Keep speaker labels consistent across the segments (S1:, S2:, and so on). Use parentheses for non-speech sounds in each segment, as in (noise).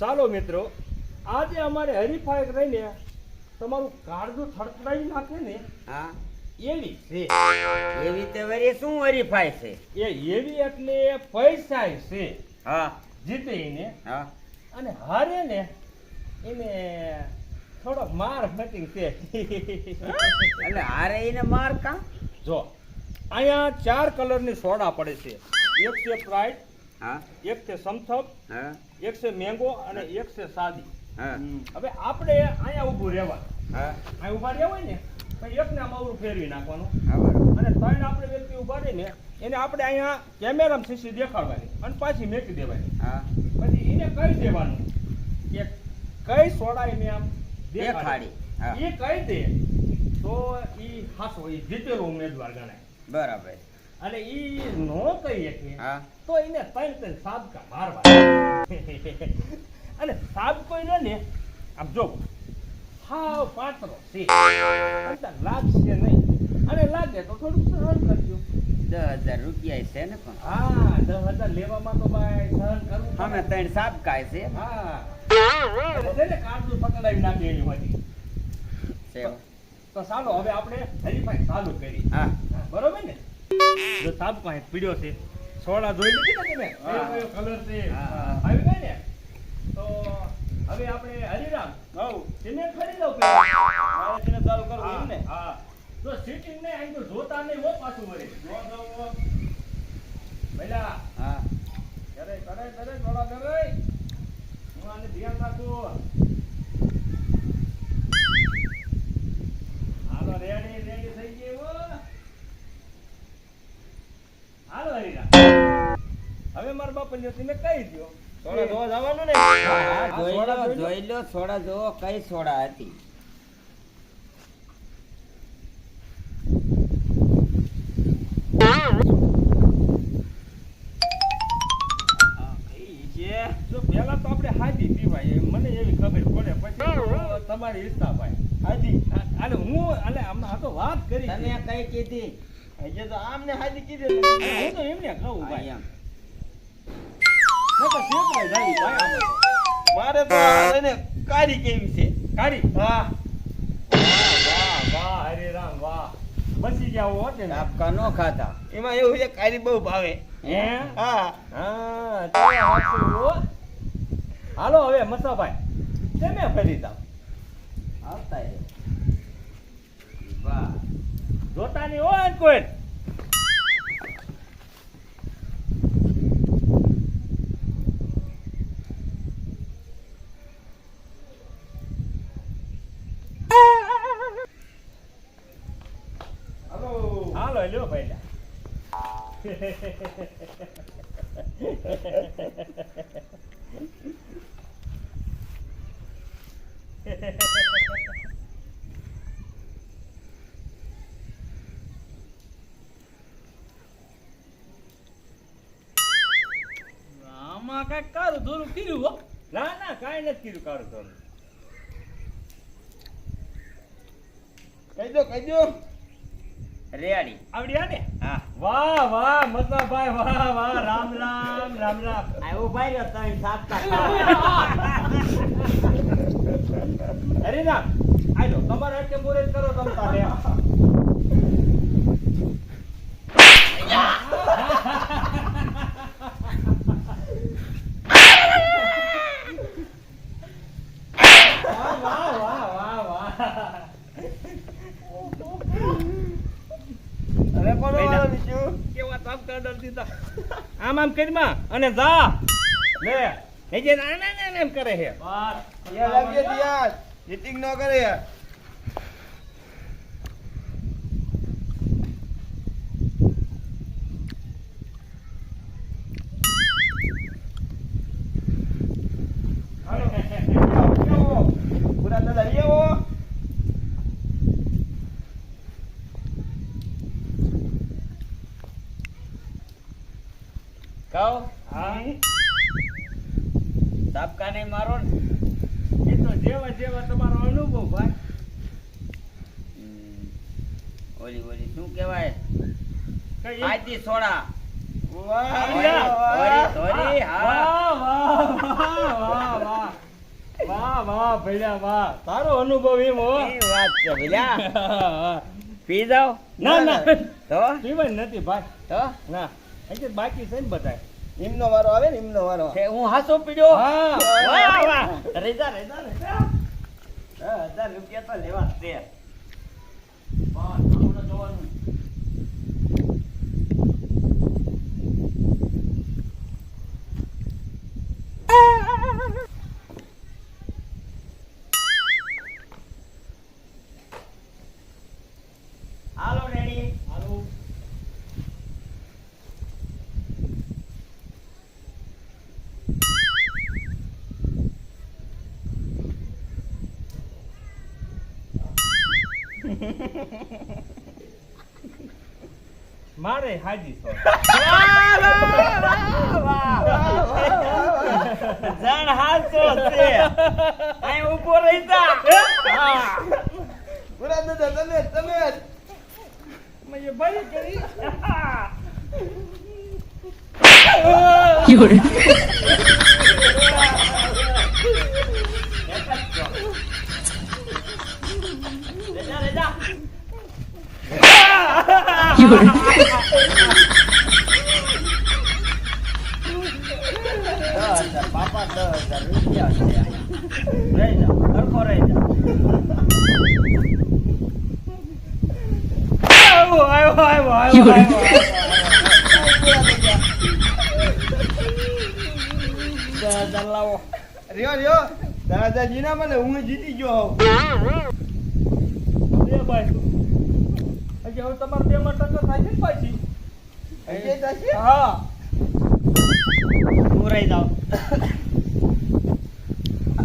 S1: ચાલો મિત્રો આજે અમારે હરીફાઈ રહીને તમારું કાળજું થડથડાવી નાખે ને
S2: હા.
S1: એવી. છે.
S2: એવી તે વરી શું હરીફાઈ છે?
S1: એ એવી એટલે પૈસા છે.
S2: હા.
S1: જીતે ને
S2: હા.
S1: અને હારે ને એને થોડો માર ફેટિંગ છે
S2: એટલે હારે એને માર કા?
S1: જો અહીંયા ચાર કલરની સોડા પડે છે. એક છે પ્રાઇડ
S2: હા?
S1: એક છે સમથપ
S2: હા?
S1: એક છે મેંગો અને એક છે સાદી.
S2: હા.
S1: હવે આપણે અહીંયા ઊભું રહેવાનું.
S2: હા.
S1: ઊભા ઊભા હોય ને પછી એકને અવરું ફેરવી નાખવાનું. અને ત્રણ આપણે વ્યક્તિ ઊભા રહીને એને આપણે અહીંયા કેમેરામાં સીસી દેખાડવાની અને પાછી મેકી દેવાની.
S2: હા.
S1: પછી એને કહી દેવાનું કે કઈ સોડા એને આમ
S2: દેખાડી.
S1: એ કહી દે તો એ હાસો એ જીતેલો ઉમેદવાર ગણાય.
S2: બરાબર.
S1: અને ઈ નો કહી શકે તો એને ત્રણ ત્રણ સાબકા મારવા અને સાબકો એને ને આમ જો હાવ પાતળો છે. લાગશે નહીં. અને લાગે તો થોડુંક સહન કરજો.
S2: દસ હજાર રૂપિયા છે ને પણ.
S1: હા દસ હજાર લેવામાં તો ભાઈ સહન કરવું.
S2: અમે ત્રણ સાપ કાય છે
S1: હા કાળજું પકડાવી નાખે એની હોતી તો ચાલો હવે આપણે હરીફાઈ ચાલુ કરી.
S2: હા,
S1: બરોબર ને? જો સાબ પાસે પીડ્યો છે સોડા જોઈ લીધી ને તમે? કલર છે? આવી ગઈ ને? તો હવે આપણે હરિરામ હવ તેને ફરી દઉં પેલા તેને ચાલુ કરવું એમ ને હા તો સીટિંગ ને અહીં તો જોતા નહીં હો પાછું વળે જો જો પહેલા
S2: હા
S1: કરે કરે કરે થોડા કરે હું આને ધ્યાન રાખું હાલો રેડી રેડી થઈ ગઈ હો હાલો હરીરા હવે મારા બાપા તમે કહી દો સોડા જોવા જવાનું ને?
S2: હા,
S1: હા,
S2: જોઈ લો
S1: જોઈ લો.
S2: જોઈ લો સોડા જોવો કઈ સોડા હતી.
S1: હા, ઈ છે. જો પહેલા તો આપણે હાજી પીવાય એમ મને એવી ખબર પડે. પછી તમારી ઈચ્છા ભાઈ હાજી અને હું અને આમાં તો વાત કરી
S2: તમે. કઈ કીધી?
S1: હજી તો આમને હાજી કીધી હું તો એમને કહું ભાઈ. ભાઈ
S3: મારે તો એને કારી કેવી છે?
S1: કાઢી? વાહ વાહ વાહ હરે રામ વાહ. બસી ગયા હો તે ને.
S2: નો ખાતા.
S3: એમાં એવું છે કારી બહુ ભાવે.
S1: હે?
S3: હા.
S1: હા તો હાલો હવે મસાભાઈ તમે ફરી જાઓ
S2: આવતા વાહ.
S1: જોતા નહીં હોય કોઈ
S3: હાલો
S1: હાલો લ્યો ભાઈ
S3: આમાં કંઈક કારું થોડું કર્યું હો?
S1: ના ના કાંઈ નથી
S3: કહી દો કહી દો.
S2: રેડી.
S1: આવડ્યા ને?
S2: હા.
S1: વાહ વાહ મસાભાઈ વાહ વાહ રામ રામ રામ રામ.
S2: આ ભાઈ રહ્યો તમે સાપકા (laughs) ખાવા.
S1: રામ આજો તમારે એટલે મોરે કરો તમતા તારે વાહ વાહ વાહ વાહ વાહ
S3: હવે કોનો
S1: કઈ ના.
S3: વારો બીજું
S1: કેવા દીધા. આમ આમ કરીમાં અને જા. લે. એ જે ના ના ના એમ કરે છે. બસ
S3: યાર લાગીએ દિયા ચીટિંગ ન કરે યાર પૂરા દાદા લઈ આવો
S2: કહો
S1: હા.
S2: સાપકા નહીં મારો ને.
S1: એ તો જેવા જેવા તમારો અનુભવ ભાઈ.
S2: ઓલી ઓલી શું કહેવાય? આજી સોડા
S1: તારો અનુભવ એમ
S2: વાત છે ભઈલા પી જાઓ.
S1: ના ના.
S2: તો?
S1: પીવાય નથી ભાઈ.
S2: તો?
S1: ના. હજી બાકી છે ને બધાય.
S4: નિમનો વારો આવે ને નિમનો વારો
S2: હું હાસો પીડ્યો?
S1: હા.
S2: વાહ વાહ રેજા રેજા રેજા. હજાર રૂપિયા તો લેવા જ પણ જોવાનું હાલો રેડી
S1: હાલો. મારે હાજી છો.
S2: જણ હાચો છે. અહીં ઊભો રહી જા. હા
S4: પુરા દાદા તમે તમે
S1: મેં ભાઈ કરી
S2: રેજા રેજા (laughs) દસ હજાર બાપા દસ હજાર રૂપિયા. રહી જા સરખો રહી જા
S1: આવ્યો આવ્યો આવ્યો આવ્યો
S2: લાવો
S4: રહ્યો રહ્યો દાદાજી ના મને હું જીતી ગયો
S1: ભાઈ હજી હવે તમારે બે મટન તો થાય છે ને પાછી? હા.
S2: મોરાઈ જાઓ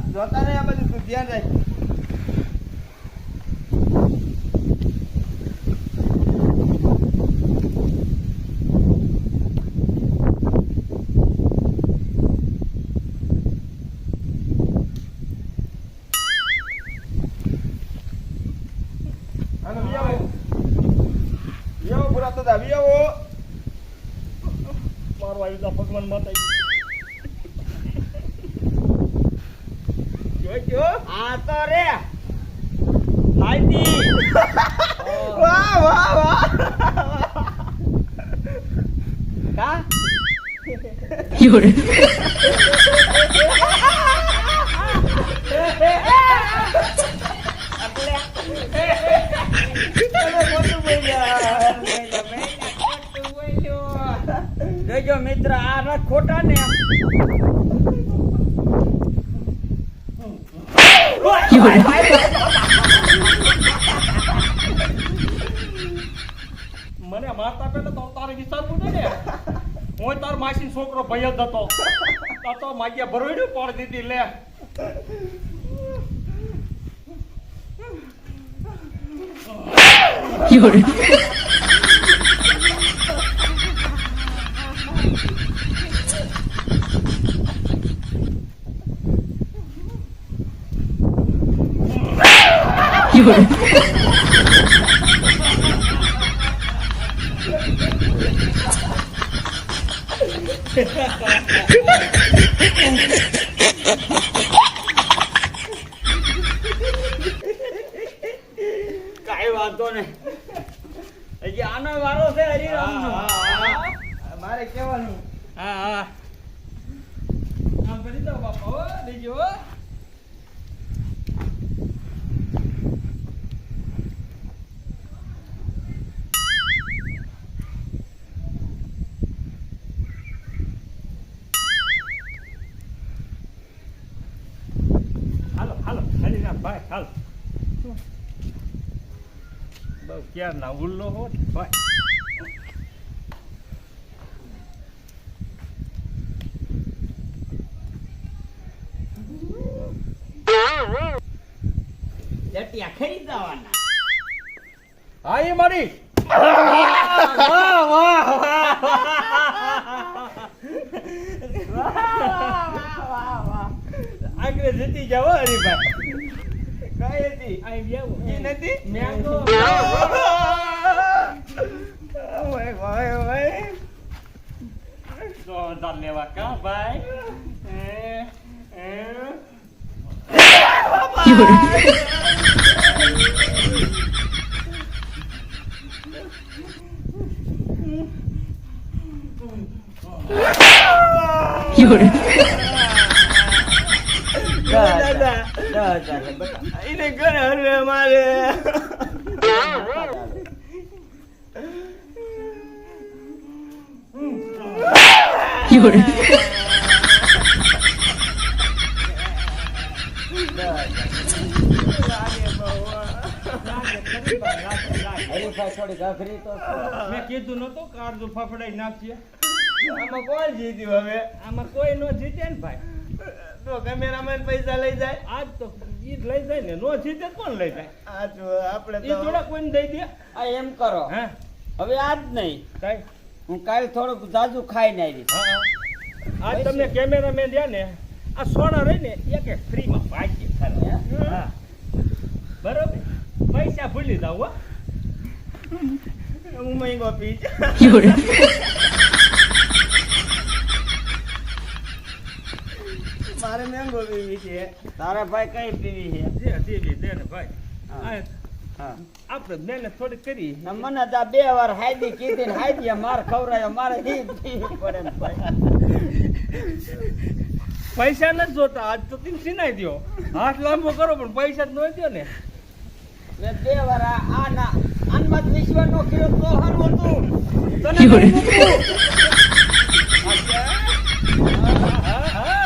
S4: જોતા નહીં આ બધું ધ્યાન રાખ હાલો, વી આવો. વી આવો, પુરા દાદા, વી આવો.
S1: મારો ભગવાન માતા
S4: જો, જો.
S2: આ તો રે. લાઈટી (laughs)
S4: વાહ, વાહ, વાહ.
S2: કા? (laughs) જોજો મિત્ર આ રથ ખોટા ને
S1: મને મારતા પેલા તો તારે વિચારવું છે ને. હું તાર માસી છોકરો ભય જ હતો. તો તો માગ્યા ભરોડ્યું પણ દીધી લે. (laughs) (laughs) (laughs)
S2: કાઈ વાંધો નહીં. હજી આનો વારો છે હરિરામનો.
S4: મારે કેવાનું
S1: હા હા. આમ કરી દો બાપા હો દેજો હો હાલો હાલો હરિરામ ભાઈ હાલો. બહુ ક્યાં ના ઉલ્લો હો ભાઈ.
S2: જટિયા ખરીદવાના
S1: હા એ મારી. વાહ વાહ વાહ આગળ જતી જાવ હરીભાઈ.
S4: કઈ હતી
S1: આઈ જાવ
S4: ઈ નથી
S1: મેંગો
S4: ઓય ઓય ઓય
S1: સો હજાર લેવા કા ભાઈ એ એ
S2: દાદા બટા
S4: એને ઘરે હરવે મારે.
S1: મેં કીધું નતું કાળજું ફફડાઈ નાખીએ
S4: આમાં કોઈ જીત્યું હવે?
S1: આમાં કોઈ નો જીતે ને ભાઈ.
S4: તો કેમેરામેન પૈસા લઈ જાય?
S1: આજ તો ઈ લઈ જાય ને નો જીતે કોણ લઈ જાય?
S4: આ જો આપણે
S1: ઈ થોડા કોઈને દઈ દે.
S2: આ એમ કરો.
S1: હે?
S2: હવે આજ નહીં.
S1: કઈ?
S2: હું કાલ થોડુંક જાજુ ખાઈને આવી.
S1: આજ તમને કેમેરામેન રહ્યા ને આ સોના રહી ને એક એક ફ્રીમાં ભાગી ખરા. હા? બરોબર? પૈસા ભૂલી જાવ હો.
S4: હું મહિંગો પી (laughs) મારે મેંગો પીવી છે.
S2: તારા ભાઈ કઈ પીવી છે?
S1: જે દેવી દે ને ભાઈ.
S2: હા.
S1: આ
S2: હા.
S1: આપણે મહેનત થોડી કરી.
S2: ને મને તો બે વાર હાયદી કીધી ને હાયદી માર ખવડાયો મારે પીવી પડે ને ભાઈ.
S1: પૈસા નથી જોતા. આજ તો તમે સિનાઈ દ્યો. હાથ લાંબો કરો પણ પૈસા જ ન દ્યો ને.
S2: બે વાર આ આના આનમાં જ વિશ્વાસ તો હારું હતું. તને (laughs)
S1: Llore.
S2: નહીં મૂકું.
S1: હા, હા.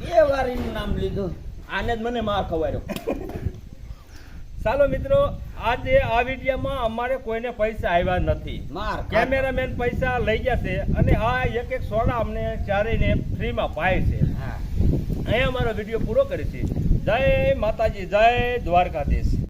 S2: બે વાર એનું નામ લીધું
S4: આને જ મને માર ખવાયો
S1: ચાલો મિત્રો આજે આ વિડીયોમાં અમારે કોઈને પૈસા આવ્યા નથી
S2: માર
S1: કેમેરામેન પૈસા લઈ ગયા છે અને આ એક એક સોડા અમને ચારેને ફ્રીમાં પાય છે.
S2: હા.
S1: અહીંયા અમારો વીડિયો પૂરો કરે છે. જય માતાજી જય દ્વારકાધીશ.